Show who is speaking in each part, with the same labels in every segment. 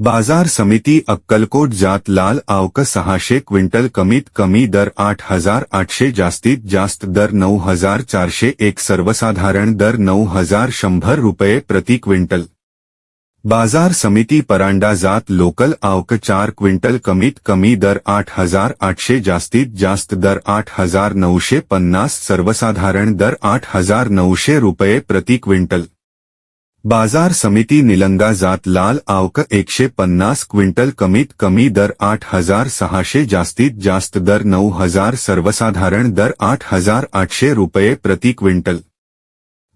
Speaker 1: बाज़ार समिती अक्कलकोट जात लाल आवक सहाशे क्विंटल कमीत कमी दर आठ हज़ार आठशे जास्तीत जास्त दर नऊ हज़ार चारशे एक सर्वसाधारण दर नऊ हज़ार शंभर रुपये प्रति क्विंटल। बाज़ार समिती परांडा जात लोकल आवक चार क्विंटल कमीत कमी दर आठ हज़ार आठशे जास्तीत जास्त दर आठ हज़ार नऊशे पन्नास सर्वसाधारण दर आठ हज़ार नऊशे रुपये प्रति क्विंटल। बाज़ार समिती निलंगा जात लाल आवक एकशे पन्नास क्विंटल कमीत कमी दर आठ हज़ार सहाशे जास्तीत जास्त दर नऊ हज़ार सर्वसाधारण दर आठ हज़ार आठशे रुपये प्रति क्विंटल.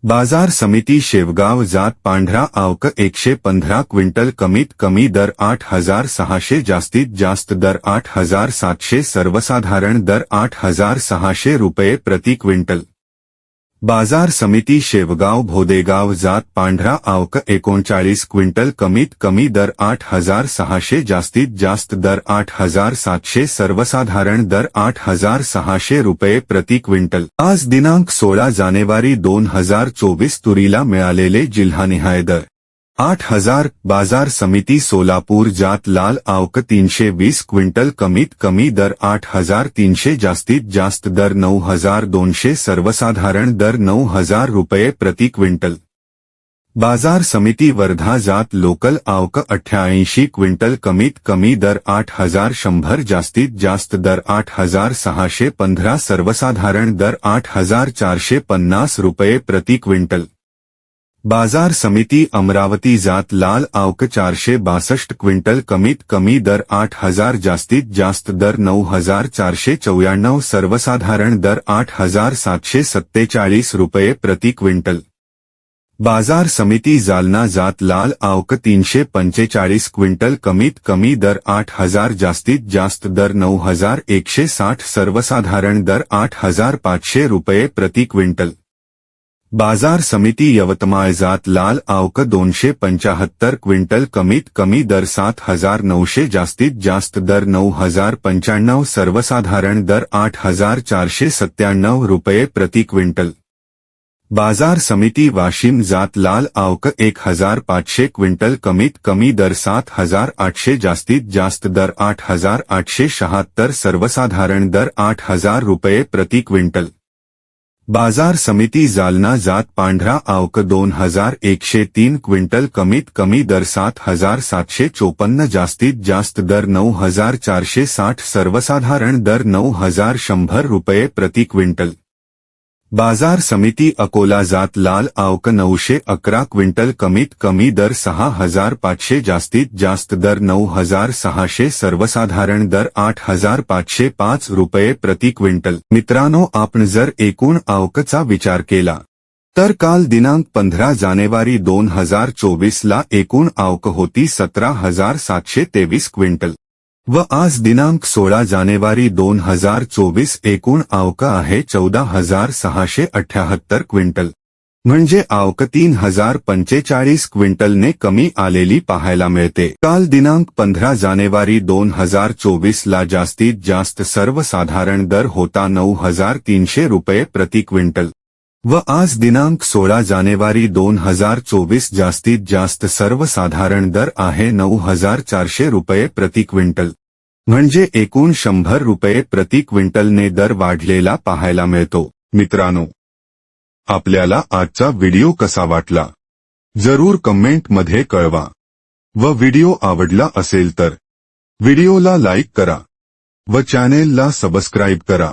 Speaker 1: बाज़ार समिती शेवगाव जात पांढरा आवक एकशे पंधरा क्विंटल कमीत कमी दर आठ हज़ार सहाशे जास्तीत जास्त दर आठ हज़ार सातशे सर्वसाधारण दर आठ हज़ार सहाशे रुपये प्रति क्विंटल. बाजार समिती शेवगाव भोदेगाव जात पांढरा आवक एकोणचाळीस क्विंटल कमीत कमी दर आठ हजार सहाशे जास्तीत जास्त दर आठ हजार सातशे सर्वसाधारण दर आठ हजार सहाशे रुपये प्रति क्विंटल. आज दिनांक सोळा जानेवारी दोन हजार चोवीस तुरीला मिळालेले जिल्हानिहाय दर. आठ हज़ार बाज़ार समिती सोलापूर जात लाल आवक तीनशे वीस क्विंटल कमीत कमी दर आठ हज़ार तीनशे जास्तीत जास्त दर नऊ हज़ार दोनशे सर्वसाधारण दर नऊ हज़ार रुपये प्रति क्विंटल. बाज़ार समिती वर्धा जात लोकल आवक अठ्ठ्याऐंशी क्विंटल कमीत कमी दर आठ हज़ार शंभर जास्तीत जास्त दर आठ हज़ार सहाशे पंधरा सर्वसाधारण दर आठ हज़ार चारशे पन्नास रुपये प्रति क्विंटल. बाज़ार समिती अमरावती जात लाल आवक चारशे बासष्ट क्विंटल कमीत कमी दर आठ हज़ार जास्तीत जास्त दर नऊ हज़ार चारशे चौऱ्याण्णव सर्वसाधारण दर आठ हज़ार सातशे सत्तेचाळीस रुपये प्रति क्विंटल. बाज़ार समिती जालना जात लाल आवक तीनशे पंचेचाळीस क्विंटल कमीत कमी दर आठ हज़ार जास्तीत जास्त दर नऊ हज़ार एकशे साठ सर्वसाधारण दर आठ हज़ार पाचशे रुपये प्रति क्विंटल. बाजार समिती यवतमाळ जात लाल आवक दोनशे पंचाहत्तर क्विंटल कमीत कमी दर सात हजार नऊशे जास्तीत जास्त दर नऊ हजार पंच्याण्णव सर्वसाधारण दर आठ हजार चारशे सत्त्याण्णव रुपये प्रति क्विंटल. बाजार समिती वाशिम जात लाल आवक एक हजार पाचशे क्विंटल कमीत कमी दर सात हजार आठशे जास्तीत जास्त दर आठ हजार आठशे शहात्तर सर्वसाधारण दर आठ हजार रुपये प्रति क्विंटल. बाज़ार समिति जालना जात पांढरा आवक दोन हज़ार एकशे तीन क्विंटल कमीत कमी दर सात हज़ार सातशे चौपन्न जास्तीत जास्त दर नऊ हज़ार चारशे साठ सर्वसाधारण दर नऊ हज़ार शंभर रुपये प्रति क्विंटल. बाजार समिती अकोला जात लाल आवक नऊशे अकरा क्विंटल कमीत कमी दर सहा हजार पाचशे जास्तीत जास्त दर नऊ हजार सहाशे सर्वसाधारण दर आठ हजार पाचशे पाच रुपये प्रति क्विंटल. मित्रांनो आपण जर एकूण आवकचा विचार केला तर काल दिनांक पंधरा जानेवारी दोन हजार चोवीसला एकूण आवक होती सतरा हजार सातशे तेवीस क्विंटल. व आज दिनांक सोळा जानेवारी दोन हज़ार चोवीस एकूण आवक आहे चौदा हज़ार सहाशे अठ्याहत्तर क्विंटल. म्हणजे आवक तीन हज़ार पंचेचाळीस क्विंटलने कमी आलेली पाहायला मिळते. काल दिनांक पंधरा जानेवारी दोन हज़ार चोवीसला जास्तीत जास्त सर्वसाधारण दर होता नऊ हज़ार तीनशे रुपये प्रति क्विंटल. व आज दिनांक सोळा जानेवारी दोन हजार चोवीस जास्तीत जास्त सर्वसाधारण दर आहे नऊ हजार चारशे रुपये प्रति क्विंटल. म्हणजे एकूण शंभर रुपये प्रति क्विंटलने दर वाढलेला पाहायला मिळतो. मित्रांनो आपल्याला आजचा व्हिडिओ कसा वाटला? जरूर कमेंटमध्ये कळवा. व व्हिडिओ आवडला असेल तर व्हिडिओला लाईक करा. व चॅनेलला सबस्क्राईब करा.